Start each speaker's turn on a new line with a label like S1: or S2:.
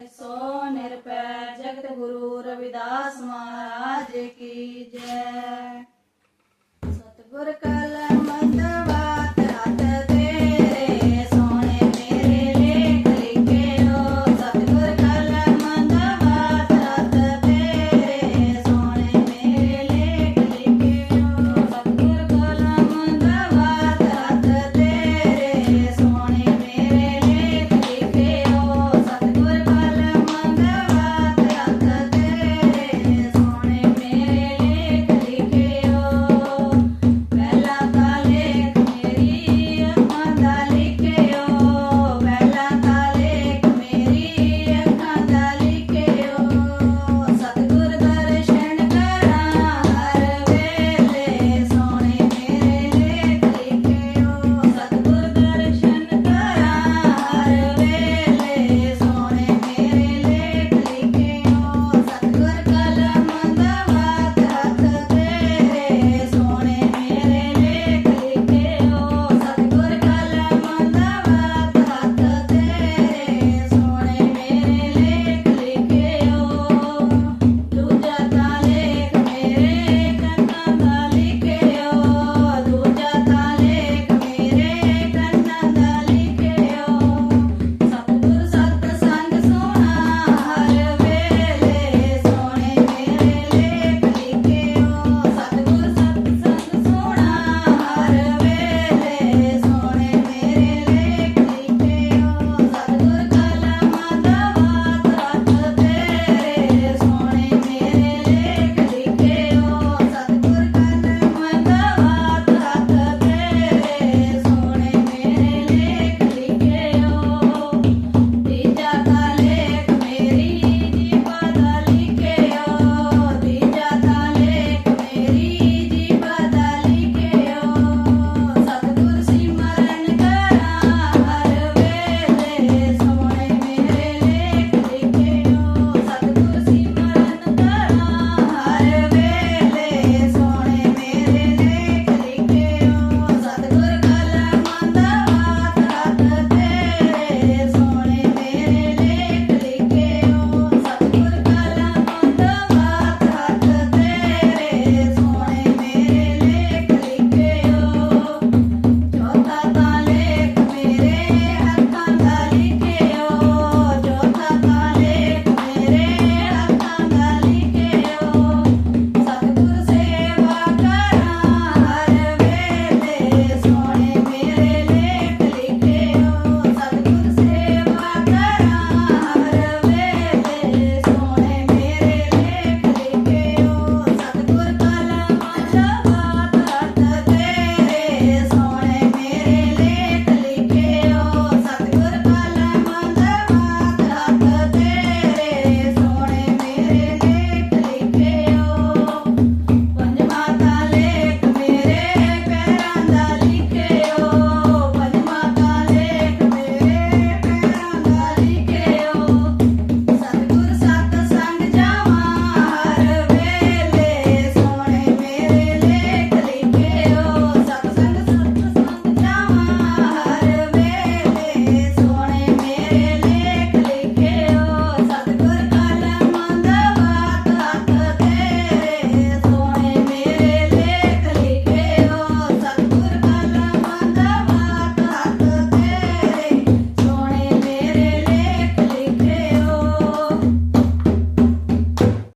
S1: ਸੋ ਨਿਰਪੈ ਜਗਤ ਗੁਰੂ ਰਵਿਦਾਸ ਮਹਾਰਾਜ ਕੀ ਜੈ। ਸਤਿਗੁਰ ਕਾ